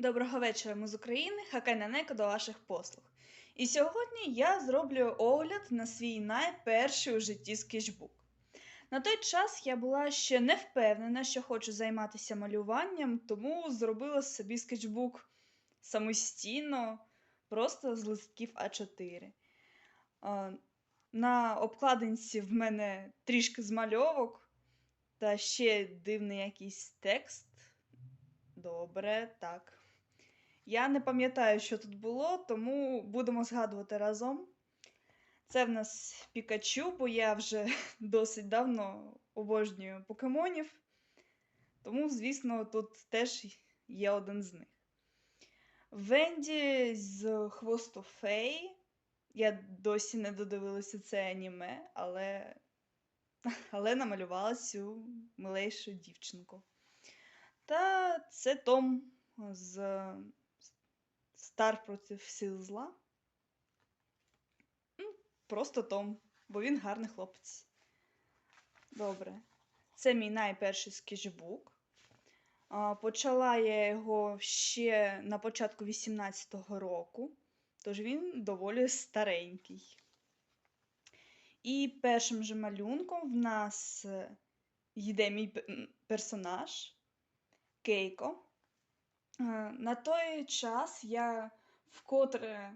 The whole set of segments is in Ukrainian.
Доброго вечора, ми з України, Хакай Нанеко до ваших послуг. І сьогодні я зроблю огляд на свій найперший у житті скетчбук. На той час я була ще не впевнена, що хочу займатися малюванням, тому зробила собі скетчбук самостійно, просто з листків А4. На обкладинці в мене трішки змальовок та ще дивний якийсь текст. Добре, так. Я не пам'ятаю, що тут було, тому будемо згадувати разом. Це в нас Пікачу, бо я вже досить давно обожнюю покемонів. Тому, звісно, тут теж є один з них. Венді з хвосту Фей. Я досі не додивилася це аніме, але, але намалювала цю милейшу дівчинку. Та це Том з Стар проти сил зла. Просто Том, бо він гарний хлопець. Добре. Це мій найперший скетчбук. Почала я його ще на початку 18-го року, тож він доволі старенький. І першим же малюнком в нас е, йде мій персонаж Кейко. Е, На той час я вкотре.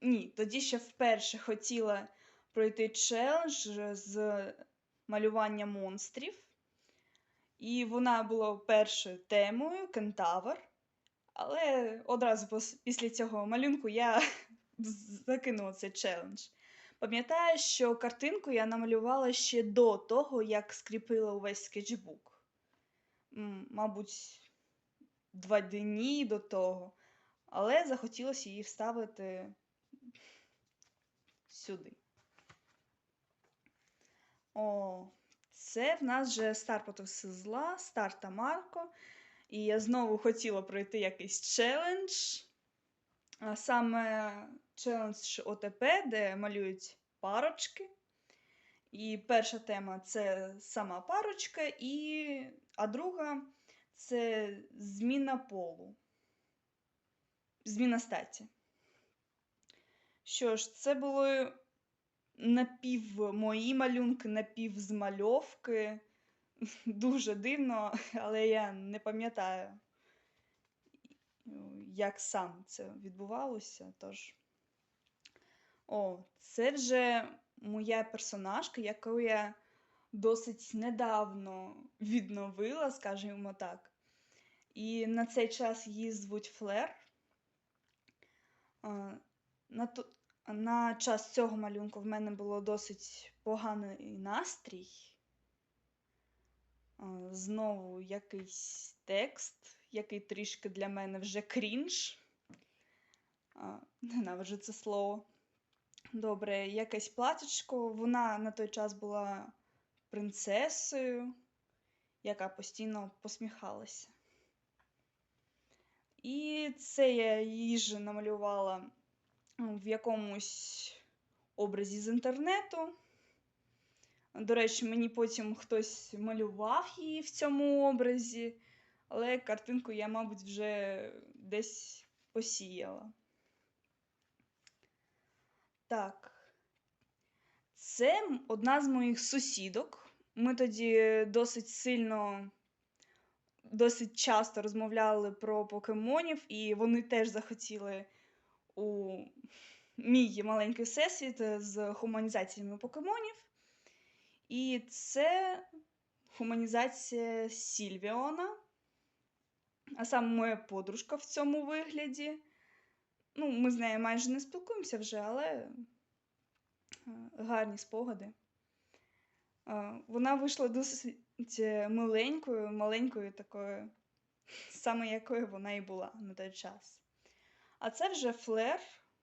Ні, тоді ще вперше хотіла пройти челендж з малювання монстрів. І вона була першою темою кентавр. Але одразу після цього малюнку я закинула цей челендж. Пам'ятаю, що картинку я намалювала ще до того, як скріпила увесь скетчбук. Мабуть, два дні до того, але захотілося її вставити сюди. О, це в нас же стар проти зла, стар та Марко. І я знову хотіла пройти якийсь челендж. А саме челендж ОТП, де малюють парочки. І перша тема це сама парочка, і... а друга це зміна полу. Зміна статі. Що ж, це були напів мої малюнки, напів змальовки. Дуже дивно, але я не пам'ятаю, як сам це відбувалося. Тож. О, це вже моя персонажка, яку я досить недавно відновила, скажімо так. І на цей час її звуть Флер. На, ту- на час цього малюнку в мене було досить поганий настрій. Знову якийсь текст, який трішки для мене вже крінж. Ненавиджу це слово. Добре, якесь платічко. Вона на той час була принцесою, яка постійно посміхалася. І це я її ж намалювала в якомусь образі з інтернету. До речі, мені потім хтось малював її в цьому образі, але картинку я, мабуть, вже десь посіяла. Так. Це одна з моїх сусідок. Ми тоді досить сильно, досить часто розмовляли про покемонів, і вони теж захотіли у мій маленький всесвіт з гуманізаціями покемонів. І це гуманізація Сільвіона, а саме моя подружка в цьому вигляді. Ну, ми з нею майже не спілкуємося вже, але е, гарні спогади. Е, Вона вийшла досить е, миленькою, маленькою такою, саме якою вона і була на той час. А це вже Флер.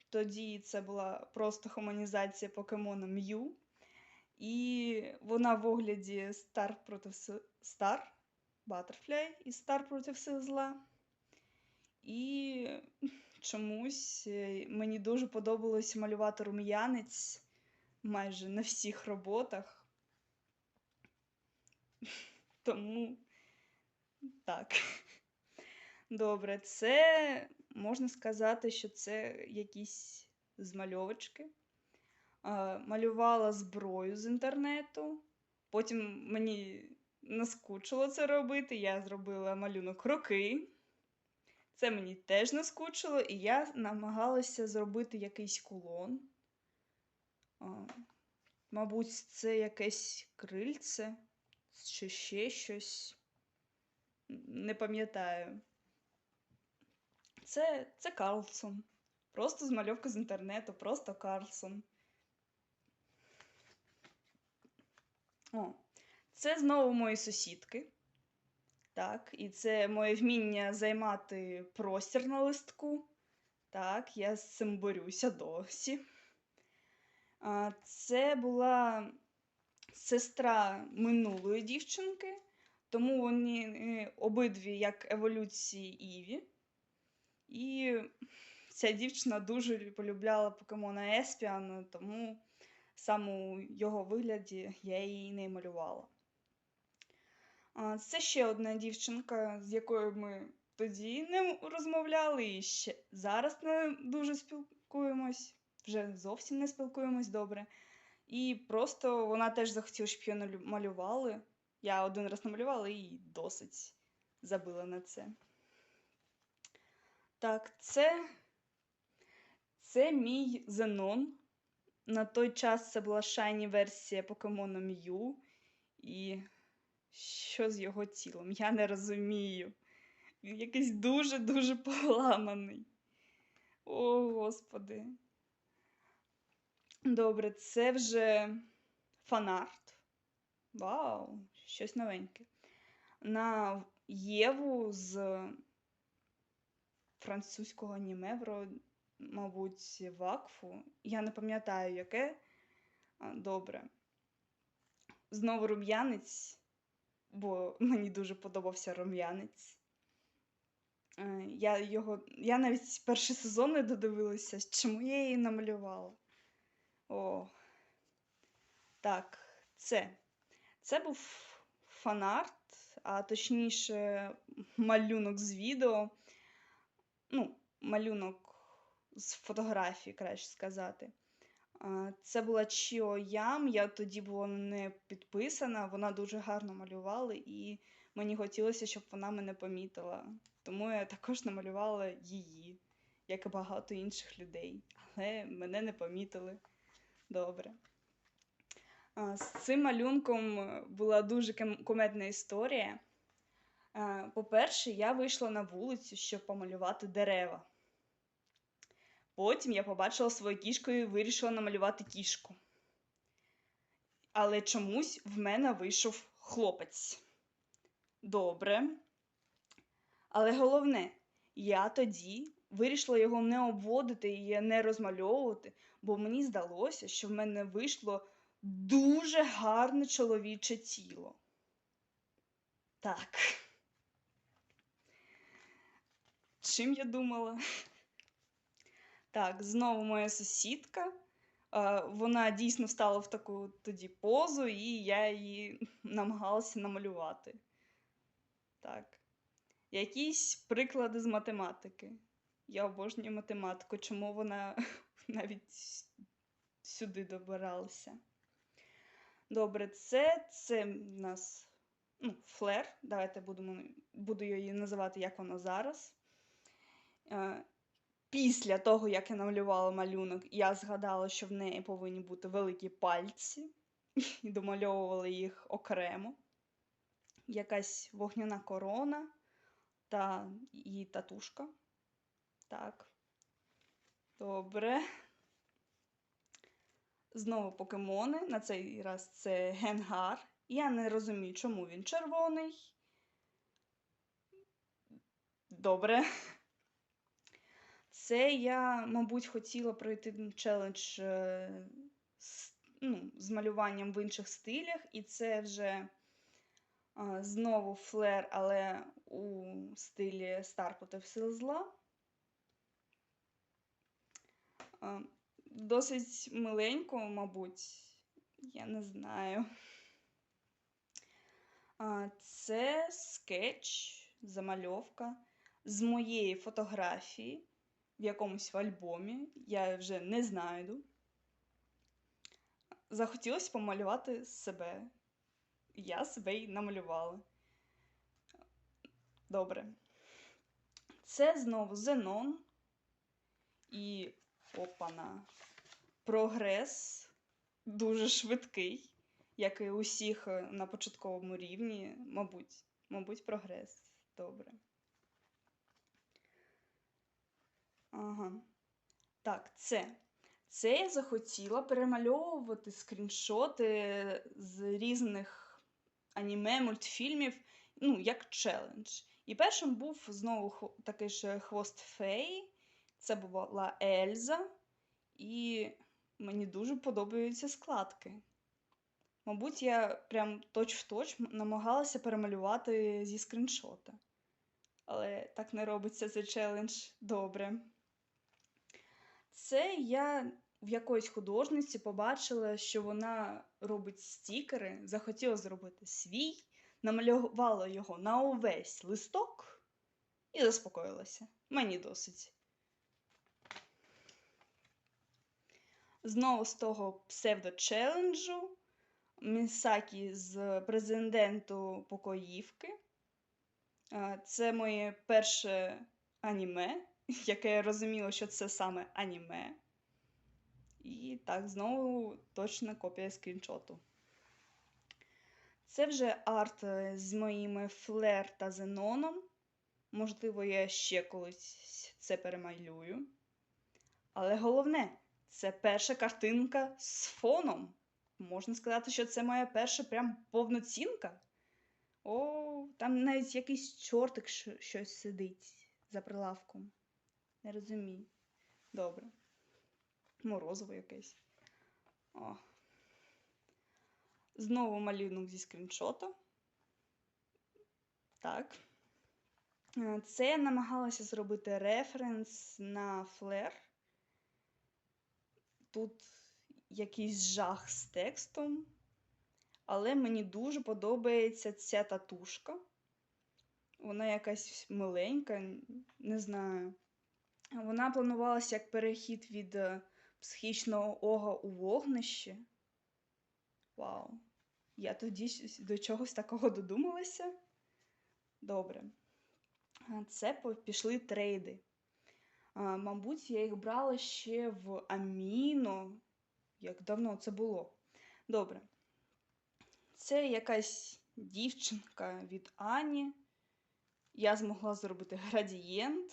Тоді це була просто гуманізація покемона М'ю. І вона в огляді Стар проти Стар, Баттерфляй і Стар проти сил зла. І чомусь е, мені дуже подобалось малювати рум'янець майже на всіх роботах. Тому так. Добре, це можна сказати, що це якісь змальовочки. Малювала зброю з інтернету. Потім мені наскучило це робити. Я зробила малюнок роки. Це мені теж наскучило, і я намагалася зробити якийсь кулон. Мабуть, це якесь крильце чи ще щось. Не пам'ятаю. Це, це Карлсон. Просто змальовка з інтернету, просто Карлсон. О, це знову мої сусідки. Так, і це моє вміння займати простір на листку. Так, я з цим борюся досі. Це була сестра минулої дівчинки, тому вони е, обидві як еволюції Іві. І ця дівчина дуже полюбляла покемона Еспіана, тому саме у його вигляді я її не малювала. Це ще одна дівчинка, з якою ми тоді не розмовляли, і ще зараз не дуже спілкуємось, вже зовсім не спілкуємось добре. І просто вона теж захотіла, щоб її малювали. Я один раз намалювала і досить забила на це. Так, це, це мій Зенон. На той час це була шайні версія покемона М'ю. І що з його тілом? Я не розумію. Він якийсь дуже-дуже поламаний. О, Господи. Добре, це вже фанарт. Вау, щось новеньке. На Єву з французького анімевро, мабуть, вакфу. Я не пам'ятаю, яке. Добре. Знову рум'янець, бо мені дуже подобався рум'янець. Е, Я, його, я навіть перший сезон не додивилася, чому я її намалювала. О. Так, це. Це був фанарт, а точніше, малюнок з відео. Ну, малюнок з фотографії, краще сказати. Це була Чіо Ям, я тоді була не підписана, вона дуже гарно малювала, і мені хотілося, щоб вона мене помітила. Тому я також намалювала її, як і багато інших людей. Але мене не помітили. Добре. З цим малюнком е, була дуже кумедна історія. По-перше, я вийшла на вулицю, щоб помалювати дерева. Потім я побачила свою кішку і вирішила намалювати кішку. Але чомусь в мене вийшов хлопець. Добре. Але головне, я тоді вирішила його не обводити і не розмальовувати, бо мені здалося, що в мене вийшло дуже гарне чоловіче тіло. Так. Чим я думала? Так, знову моя сусідка. Вона дійсно встала в таку тоді позу, і я її намагалася намалювати. Так. Якісь приклади з математики. Я обожнюю математику, чому вона навіть сюди добиралася. Добре, це, це в нас ну, флер. Давайте будемо, буду її називати, як вона зараз. Е, Після того, як я намалювала малюнок, я згадала, що в неї повинні бути великі пальці, і домальовувала їх окремо. Якась вогняна корона та її татушка. Так. Добре. Знову покемони. На цей раз це Генгар. Я не розумію, чому він червоний. Добре. Це я, мабуть, хотіла пройти челендж е, з, ну, з малюванням в інших стилях, і це вже е, знову флер, але у стилі Стар проти сил зла. Е, Досить миленько, мабуть, я не знаю. Це скетч, замальовка. з моєї фотографії в якомусь альбомі, я вже не знайду. Захотілося помалювати себе. Я себе й намалювала. Добре. Це знову Зенон. І опана. Прогрес дуже швидкий, як і усіх е, на початковому рівні, мабуть, мабуть, прогрес. Добре. Ага. Так, це. Це я захотіла перемальовувати скріншоти з різних аніме, мультфільмів, ну, як челендж. І першим був знову такий ж хвост фей. Це була Ельза. І мені дуже подобаються складки. Мабуть, я прям точ-в-точ намагалася перемалювати зі скріншота. Але так не робиться цей челендж добре. Це я в якоїсь художниці побачила, що вона робить стікери, захотіла зробити свій, намалювала його на увесь листок і заспокоїлася. Мені досить. Знову з того псевдо-челенджу Місакі з президенту Покоївки. Це моє перше аніме, яке я розуміла, що це саме аніме. І так, знову точна копія скріншоту. Це вже арт е, з моїми флер та зеноном. Можливо, я ще колись це перемалюю. Але головне, це перша картинка з фоном. Можна сказати, що це моя перша прям повноцінка. О, там навіть якийсь чортик щось сидить за прилавком. Не розумію. Добре. Морозиво якесь. О. Знову малюнок зі скріншота. Так. Е, Це я намагалася зробити референс на флер. Тут якийсь жах з текстом. Але мені дуже подобається ця татушка. Вона якась миленька, не знаю. Вона планувалася як перехід від е, психічного ога у вогнище. Вау. Я тоді до чогось такого додумалася. Добре. Це пішли трейди. Мабуть, я їх брала ще в Аміно. Як давно це було? Добре. Це якась дівчинка від Ані. Я змогла зробити градієнт.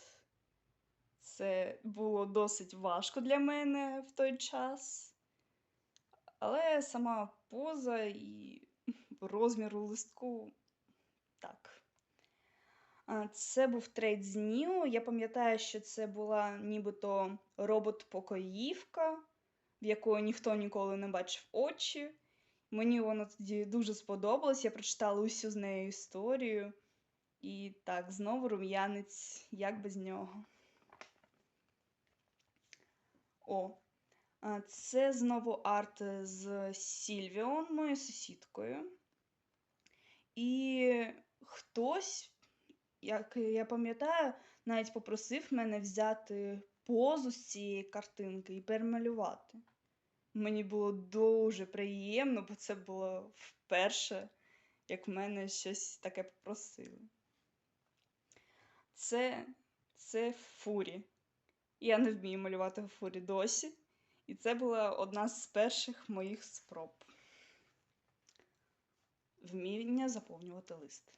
Це було досить важко для мене в той час. Але сама поза і розмір у листку так. Це був трейд з Ніо. Я пам'ятаю, що це була нібито робот-покоївка, в якої ніхто ніколи не бачив очі. Мені воно тоді дуже сподобалось. Я прочитала усю з нею історію. І так, знову рум'янець, як без нього. О, це знову арт з Сільвіон, моєю сусідкою. І хтось, як я пам'ятаю, навіть попросив мене взяти позу з цієї картинки і перемалювати. Мені було дуже приємно, бо це було вперше, як в мене щось таке попросили. Це, це фурі. Я не вмію малювати фурі досі. І це була одна з перших моїх спроб. Вміння заповнювати лист.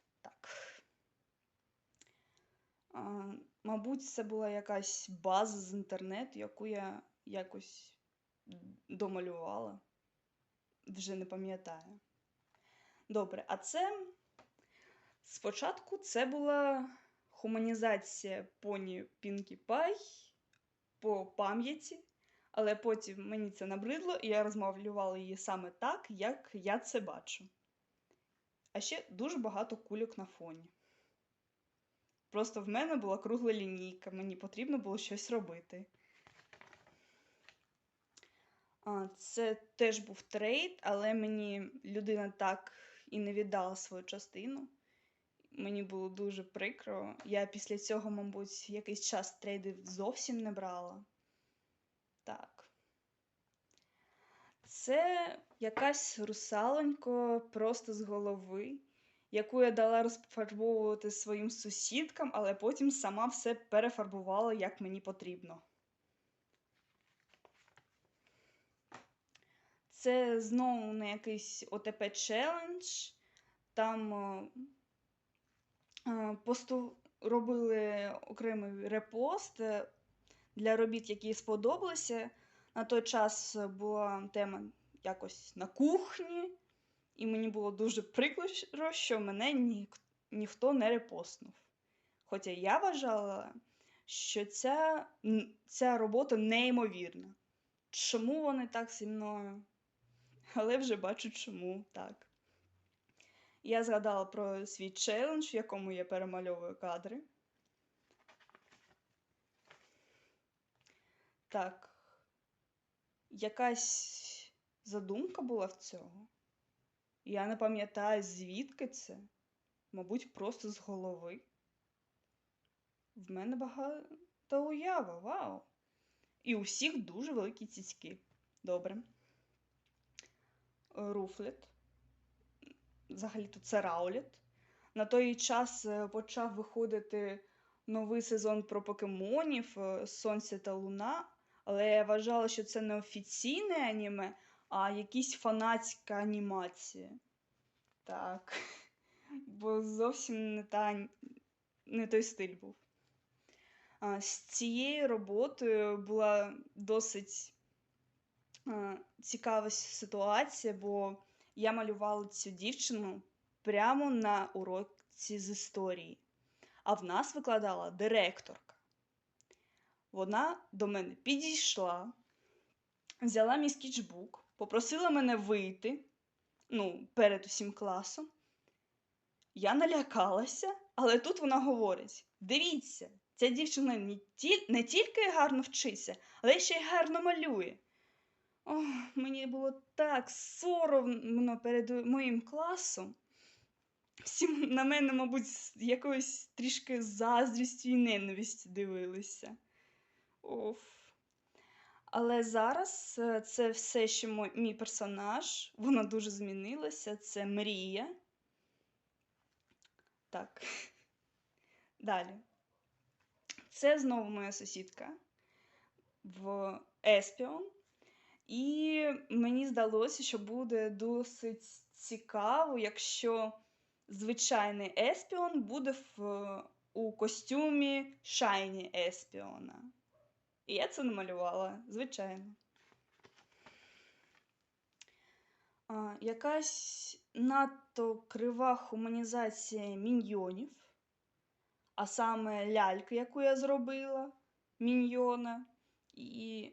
Мабуть, це була якась база з інтернету, яку я якось домалювала. Вже не пам'ятаю. Добре, а це спочатку це була хуманізація поні Пінкі Пай по пам'яті, але потім мені це набридло, і я розмовлювала її саме так, як я це бачу. А ще дуже багато кульок на фоні. Просто в мене була кругла лінійка, мені потрібно було щось робити. Це теж був трейд, але мені людина так і не віддала свою частину. Мені було дуже прикро. Я після цього, мабуть, якийсь час трейдів зовсім не брала. Так. Це якась русалонька просто з голови, яку я дала розфарбовувати своїм сусідкам, але потім сама все перефарбувала, як мені потрібно. Це знову не якийсь ОТП челендж. Там е, е, посту... робили окремий репост е, для робіт, які сподобалися. На той час була тема якось на кухні, і мені було дуже прикро, що мене ні... ніхто не репостнув. Хоча я вважала, що ця, ця робота неймовірна. Чому вони так зі мною? Але вже бачу, чому так. Я згадала про свій челендж, в якому я перемальовую кадри. Так. Якась задумка була в цього. Я не пам'ятаю, звідки це. Мабуть, просто з голови. В мене багата уява, вау. І у всіх дуже великі цицьки. Добре. Руфлет. Взагалі-то це Раулет. На той час е, почав виходити новий сезон про покемонів е, Сонце та Луна, але я вважала, що це не офіційне аніме, а якісь фанатська анімація. Так. Бо зовсім не, та, не той стиль був. А, з цією роботою була досить а, цікава ситуація, бо я малювала цю дівчину прямо на уроці з історії, а в нас викладала директорка. Вона до мене підійшла, взяла мій скетчбук, попросила мене вийти ну, перед усім класом. Я налякалася, але тут вона говорить: дивіться, ця дівчина не, ті... не тільки гарно вчиться, але ще й гарно малює. Ох, мені було так соромно перед моїм класом. Всі на мене, мабуть, з якоюсь трішки заздрістю і ненавистю дивилися. Оф. Але зараз е, це все ще мо- мій персонаж. Вона дуже змінилася. Це мрія. Так. Далі. Це знову моя сусідка в Еспіон. І мені здалося, що буде досить цікаво, якщо звичайний Еспіон буде в, у костюмі Шайні Еспіона. І я це намалювала, звичайно. А, якась надто крива хуманізація міньйонів, а саме лялька, яку я зробила, міньйона. І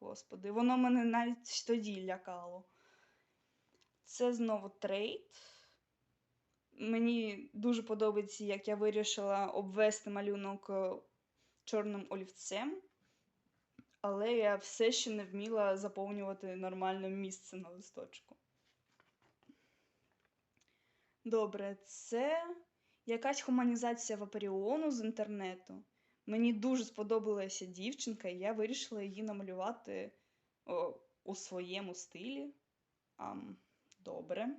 Господи, воно мене навіть тоді лякало. Це знову трейд. Мені дуже подобається, як я вирішила обвести малюнок е, чорним олівцем, але я все ще не вміла заповнювати нормальне місце на листочку. Добре, це якась хуманізація Вапаріону з інтернету. Мені дуже сподобалася дівчинка, і я вирішила її намалювати о, у своєму стилі. Ам, добре.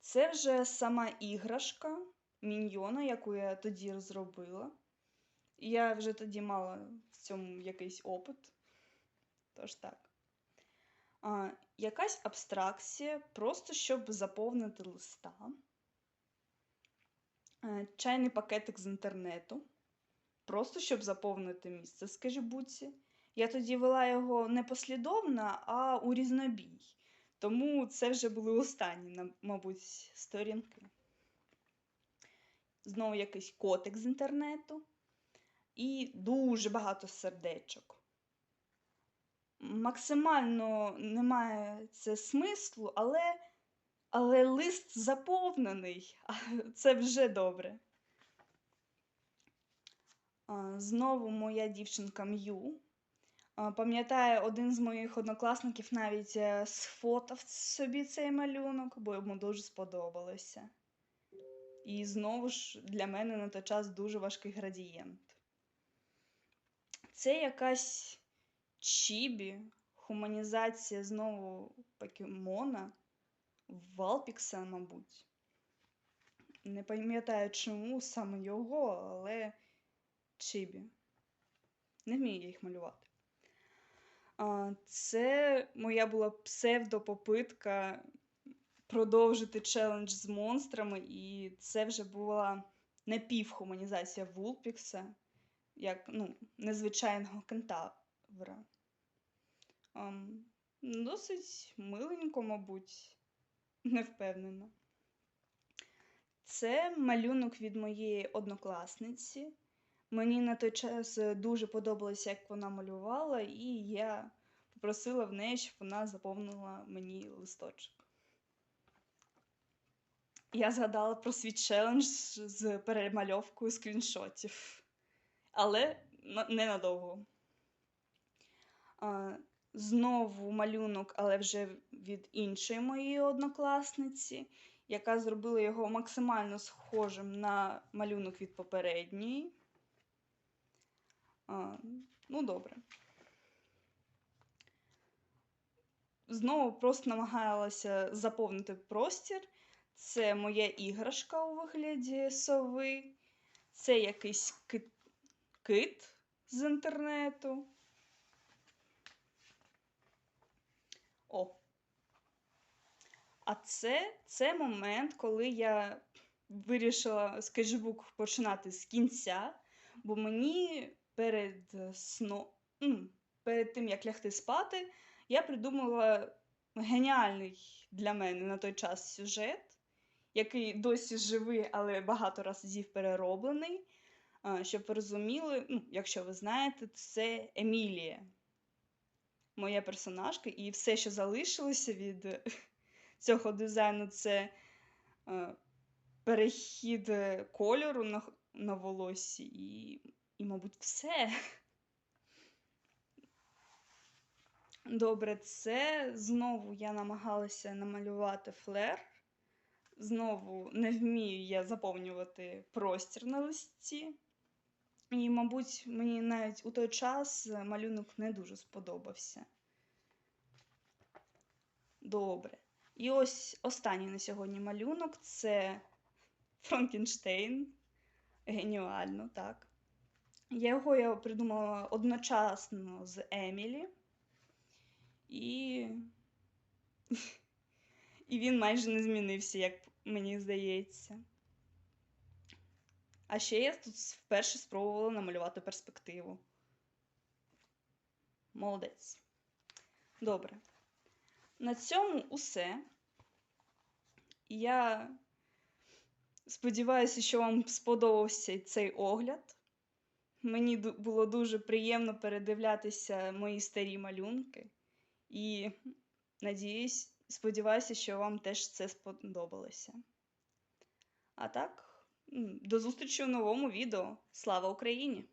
Це вже сама іграшка міньйона, яку я тоді розробила. Я вже тоді мала в цьому якийсь опит. Тож так. А, якась абстракція, просто щоб заповнити листа. Е, Чайний пакетик з інтернету просто щоб заповнити місце в скажібуці. Я тоді вела його не послідовно, а у різнобій. Тому це вже були останні, мабуть, сторінки. Знову якийсь котик з інтернету. І дуже багато сердечок. Максимально немає це смислу, але, але лист заповнений. Це вже добре. Знову моя дівчинка М'ю. Пам'ятаю, один з моїх однокласників навіть е, сфотав собі цей малюнок, бо йому дуже сподобалося. І знову ж для мене на той час дуже важкий градієнт. Це якась чібі, хуманізація знову покемона, Валпікса, мабуть. Не пам'ятаю, чому саме його, але чибі. Не вмію я їх малювати. Це моя була псевдопопитка продовжити челендж з монстрами, і це вже була напівхуманізація Вулпікса, як ну, незвичайного кентавра. Ам, Досить миленько, мабуть, не впевнена. Це малюнок від моєї однокласниці. Мені на той час дуже подобалося, як вона малювала, і я попросила в неї, щоб вона заповнила мені листочок. Я згадала про свій челендж з перемальовкою скріншотів, але ненадовго. Знову малюнок, але вже від іншої моєї однокласниці, яка зробила його максимально схожим на малюнок від попередньої. Ну, добре. Знову просто намагалася заповнити простір. Це моя іграшка у вигляді сови. Це якийсь кит, кит з інтернету. О. А це, це момент, коли я вирішила скетчбук починати з кінця, бо мені перед сном, перед тим, як лягти спати, я придумала геніальний для мене на той час сюжет, який досі живий, але багато разів перероблений. Щоб ви розуміли, ну, якщо ви знаєте, це Емілія, моя персонажка, і все, що залишилося від цього дизайну, це е, перехід е, кольору на, на волоссі і, і, мабуть, все. Добре, це знову я намагалася намалювати флер. Знову не вмію я заповнювати простір на листі. І, мабуть, мені навіть у той час е, малюнок не дуже сподобався. Добре. І ось останній на сьогодні малюнок це Франкенштейн. Геніально, так. Його я придумала одночасно з Емілі. І... І він майже не змінився, як мені здається. А ще я тут вперше спробувала намалювати перспективу. Молодець. Добре. На цьому усе. Я сподіваюся, що вам сподобався цей огляд. Мені було дуже приємно передивлятися мої старі малюнки. І надіюсь, сподіваюся, що вам теж це сподобалося. А так, до зустрічі у новому відео. Слава Україні!